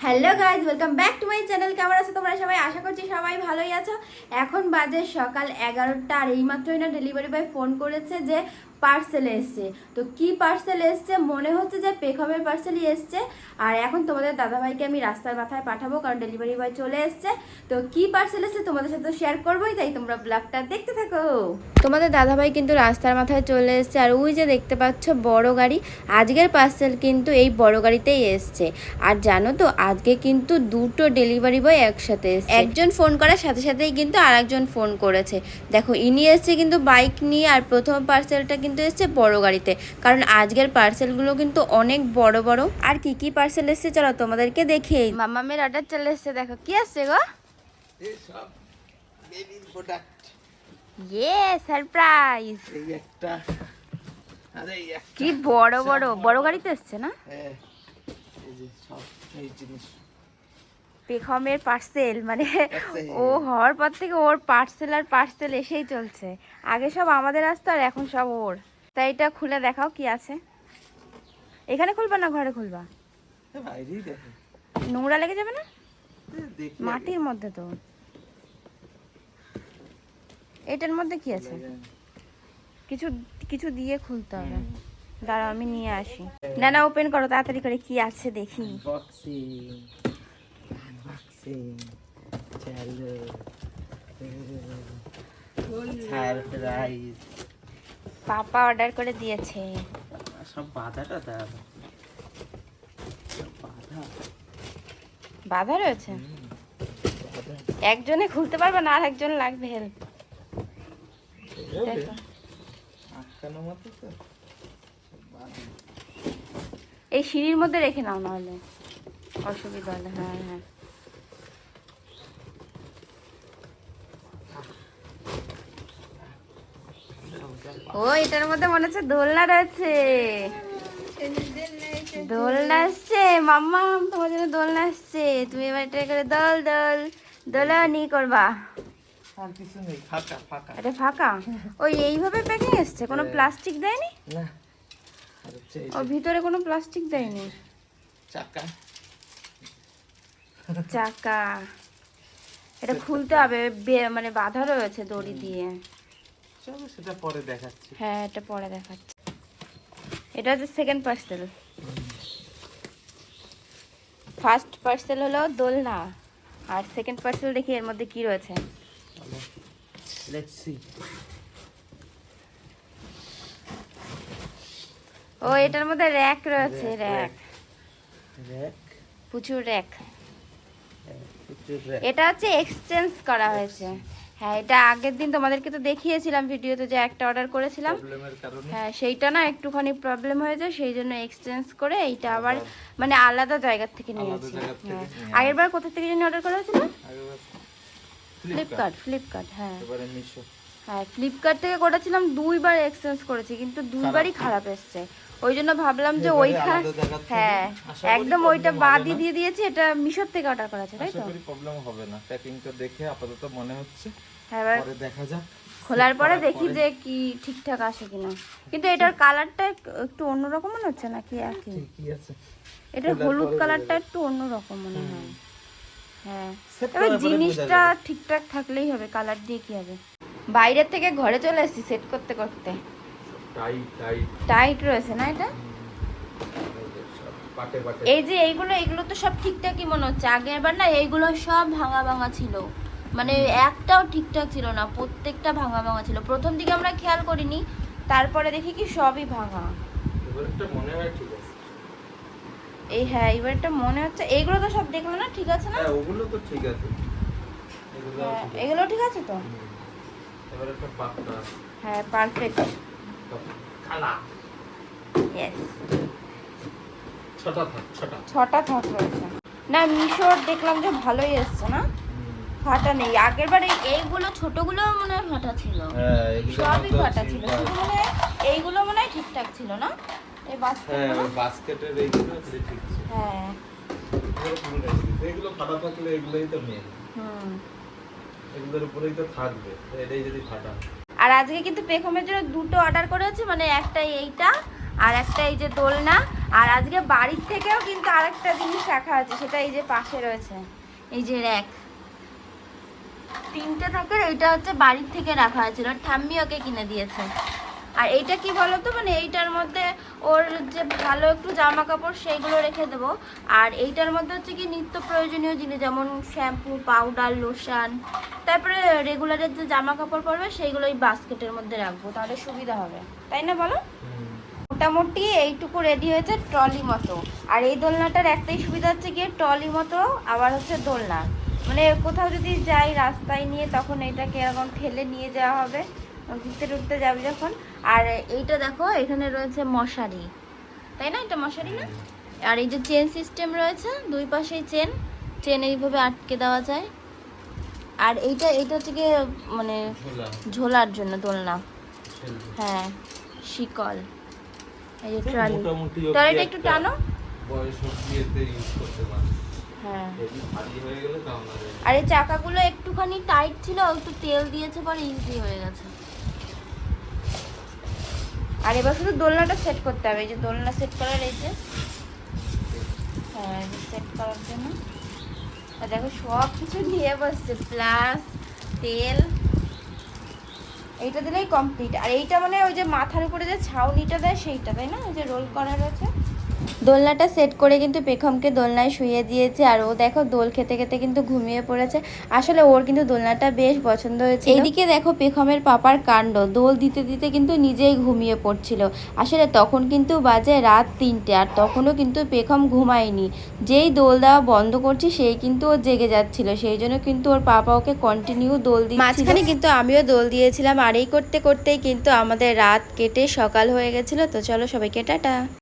Hello guys welcome back to my channel কেমন আছো তোমরা সবাই? আশা করছি সবাই ভালোই আছো। এখন বাজে সকাল এগারোটা আর এইমাত্রই না ডেলিভারি বয় ফোন করেছে যে পার্সেল এসছে। তো কি পার্সেল এসছে? মনে হচ্ছে যে পেখমের পার্সেলই এসছে। আর এখন তোমাদের দাদাভাইকে আমি রাস্তার মাথায় পাঠাবো, কারণ ডেলিভারি বয় চলে এসছে। তো কি পার্সেল এসছে তোমাদের সাথে শেয়ার করবোই, তাই তোমরা ব্লগটা দেখতে থাকো। তোমাদের দাদাভাই কিন্তু রাস্তার মাথায় চলে এসছে, আর ওই যে দেখতে পাচ্ছ বড় গাড়ি, আজকের পার্সেল কিন্তু এই বড় গাড়িতেই এসছে। আর জানো তো, আজকে কিন্তু দুটো ডেলিভারি বয় একসাথে এসছে। একজন ফোন করার সাথে সাথেই কিন্তু আরেকজন ফোন করেছে। দেখো, ইনি এসছে কিন্তু বাইক নিয়ে, আর প্রথম পার্সেলটা কিন্তু এসছে বড় গাড়িতে। কারণ আজকের পার্সেলগুলো কিন্তু অনেক বড় বড়। আর কি কি পার্সেল এসছে চলো তোমাদেরকে দেখে মামামের অর্ডার চলে এসছে দেখো কি আসছে গো? ইয়ে সারপ্রাইজ এই একটা আরে এই একটা। কি বড় বড় বড় গাড়িতে এসছে না? হ্যাঁ, এই যে সব এই জিনিস। পেখমের পার্সেল মানে ও হওয়ার পর থেকে ওর পার্সেল আর পার্সেল এসেই চলছে। আগে সব আমাদের আসতো আর এখন সব ওর। তাই এটা খুলে দেখাও কি আছে। এখানে খুলবা না ঘরে খুলবা? নোংরা লেগে যাবে না। মাটির মধ্যে তো। এটার মধ্যে কি আছে? কিছু কিছু দিয়ে খুলতে হবে। দাঁড়াও আমি নিয়ে আসি। না না ওপেন করো তাড়াতাড়ি করে কি আছে দেখি। চলো সারপ্রাইজ পাপা অর্ডার করে দিয়েছে। সব বাধাটা দাও। বাধা। বাধা রয়েছে? একজনে খুলতে পারবে না আর একজন লাগবে হেল্প বাধা। এই সিঁড়ির মধ্যে রেখে নাও নাহলে। অসুবিধা হলে হ্যাঁ হ্যাঁ। ও এটার মধ্যে মনে হচ্ছে দোলনা রয়েছে। দোলনা আসছে? মাম্মা তোমার জন্য দোলনা আসছে। তুমি এবার এটা করে দোল দোল দোলনি করবা। আর ফাঁকা ওই এইভাবে প্যাকিং এসছে? কোনো হ্যাঁ। প্লাস্টিক দেয়নি? ও ভিতরে কোনো প্লাস্টিক দেয়নি? চাকা। চাকা। এটা খুলতে হবে। মানে বাধা রয়েছে দড়ি দিয়ে। চলো সেটা পরে দেখাচ্ছি। হ্যাঁ এটা পরে দেখাচ্ছে। এটা হচ্ছে সেকেন্ড পার্সেল ফার্স্ট পার্সেল হলো দোলনা। আর সেকেন্ড পার্সেল দেখি এর মধ্যে কি রয়েছে। ও এটার মধ্যে র্যাক রয়েছে র্যাক র্যাক প্রচুর র্যাক এটা হচ্ছে এক্সচেঞ্জ করা হয়েছে। হ্যাঁ এটা আগের দিন তোমাদেরকে তো দেখিয়েছিলাম ভিডিওতে যে একটা অর্ডার করেছিলাম। হ্যাঁ সেইটা না একটুখানি প্রবলেম হয়ে যায় সেই জন্য এক্সচেঞ্জ করে এইটা আবার মানে আলাদা জায়গার থেকে নিয়েছি হ্যাঁ। আগের বার কোথা থেকে জানি অর্ডার করা হয়েছিল? ফ্লিপকার্ট ফ্লিপকার্ট হ্যাঁ। এবারে মিশো। হ্যাঁ ফ্লিপকার্ট থেকে করেছিলাম দুইবার এক্সচেঞ্জ করেছি কিন্তু দুইবারই খারাপ এসছে। ওই জন্য ভাবলাম যে ওইখানে হ্যাঁ একদম ওইটা বাদই দিয়ে দিয়েছি এটা মিশর থেকে অর্ডার করা আছে তাই তো? প্রবলেম হবে না। প্যাকিংটা দেখে আপাতত মনে হচ্ছে। হ্যাঁ পরে দেখা যাক। খোলার পরে দেখি যে কি ঠিকঠাক আসে কিনা। কিন্তু এটার কালারটা একটু অন্যরকম মনে হচ্ছে নাকি একই? এটার হলুদ কালারটা একটু অন্যরকম মনে হয়। হ্যাঁ। বোঝা জিনিসটা ঠিকঠাক থাকলেই হবে কালার দিয়ে কি হবে? বাইরের থেকে ঘরে চলে এসেছি সেট করতে করতে। টাইট রয়েছে না এটা? এই যে এইগুলো তো সব ঠিকঠাকই মনে হচ্ছে। আগের বার না এইগুলো সব ভাঙা ভাঙা ছিল। মানে একটাও ঠিকঠাক ছিল না প্রত্যেকটা ভাঙা ভাঙা ছিল। প্রথম দিকে আমরা খেয়াল করিনি তারপরে দেখি কি সবই ভাঙা। হয় এই হ্যাঁ এবারটা মনে হচ্ছে। এইগুলো তো সব দেখল না ঠিক আছে না? হ্যাঁ ওগুলো তো ঠিক আছে। এগুলো হ্যাঁ, ঠিক আছে। এগুলো ঠিক আছে তো? এবার একটা হ্যাঁ পারফেক্ট খালা। ইয়েস ছটা থাক ছটা। ছটা থাক রয়েছে। না মিশোর দেখলাম যে ভালোই এসছে না? ফাটা নেই। আগের বার এইগুলো ছোটগুলো মনে হয় ফাটা ছিল। হ্যাঁ সবই ফাটা ছিল। শুধু মনে এইগুলো মনে হয় ঠিকঠাক ছিল না? এই হ্যাঁ বাস্কেটের এইগুলো ঠিক হ্যাঁ। এগুলো ফাটা থাকলে এগুলোই তো মেন হুম। এগুলোর উপরেই তো থাকবে। এটাই যদি ফাটা। আর আজকে কিন্তু পেখমের জন্য দুটো অর্ডার করেছে মানে একটা এইটা আর একটা এই যে দোলনা। আর আজকে বাড়ির থেকেও কিন্তু আরেকটা জিনিস রাখা আছে, সেটা এই যে পাশে রয়েছে। এই যে র্যাক। তিনটে থাকে এইটা হচ্ছে বাড়ির থেকে রাখা হয়েছিল। ঠাম্মি ওকে কিনে দিয়েছে। আর এইটা কি বলতো? মানে এইটার মধ্যে ওর যে ভালো একটু জামা কাপড় সেইগুলো রেখে দেবো। আর এইটার মধ্যে হচ্ছে কি নিত্য প্রয়োজনীয় জিনিস যেমন শ্যাম্পু, পাউডার, লোশন, তারপরে রেগুলারের যে জামা কাপড় পরবে সেইগুলো এই বাস্কেটের মধ্যে রাখব, তাহলে সুবিধা হবে। তাই না বলো? মোটামুটি এইটুকু রেডি হয়েছে ট্রলি মতো। আর এই দোলনাটার একটাই সুবিধা হচ্ছে গিয়ে ট্রলি মতো, আবার হচ্ছে দোলনা। মানে কোথাও যদি যাই রাস্তায় নিয়ে তখন এটাকে এরকম ফেলে নিয়ে যাওয়া হবে। ঘুরতে টুরতে যাবে যখন। আর এইটা দেখো এখানে রয়েছে মশারি। তাই না? এটা মশারি না? আর এই যে চেন সিস্টেম রয়েছে দুই পাশেই চেন। চেন এইভাবে আটকে দেওয়া যায়। আর এইটা এইটা হচ্ছে গিয়ে মানে ঝোলার জন্য দোলনা। হ্যাঁ শিকল। এই যে ট্রালি। ট্রালিটা একটু টানো। বয়স ইউজ করতে পারে হ্যাঁ। আর এই চাকাগুলো একটুখানি টাইট ছিল একটু তেল দিয়েছে পরে ইজি হয়ে গেছে। আর এবার শুধু দোলনাটা সেট করতে হবে এই যে দোলনা সেট করার এই যে হ্যাঁ সেট করার জন্য। আর দেখো সব কিছু নিয়ে বসছে প্লাস তেল। এইটা দিলেই কমপ্লিট আর এইটা মানে ওই যে মাথার উপরে যে ছাউনিটা দেয় সেইটা তাই না? ওই যে রোল করা রয়েছে। দোলনাটা সেট করে কিন্তু পেখমকে দোলনায় শুয়ে দিয়েছে। আর ও দেখো দোল খেতে খেতে কিন্তু ঘুমিয়ে পড়েছে। আসলে ওর কিন্তু দোলনাটা বেশ পছন্দ হয়েছে এইদিকে দেখো পেখমের পাপার কাণ্ড। দোল দিতে দিতে কিন্তু নিজেই ঘুমিয়ে পড়ছিল। আসলে তখন কিন্তু বাজে রাত তিনটে আর তখনও কিন্তু পেখম ঘুমায়নি। যেই দোল দেওয়া বন্ধ করছি সেই কিন্তু ও জেগে যাচ্ছিল। সেই জন্য কিন্তু ওর পাপা ওকে কন্টিনিউ দোল দিচ্ছিল। মাঝখানে কিন্তু আমিও দোল দিয়েছিলাম। আর এই করতে করতেই কিন্তু আমাদের রাত কেটে সকাল হয়ে গেছিল। তো চলো সবাইকে টাটা।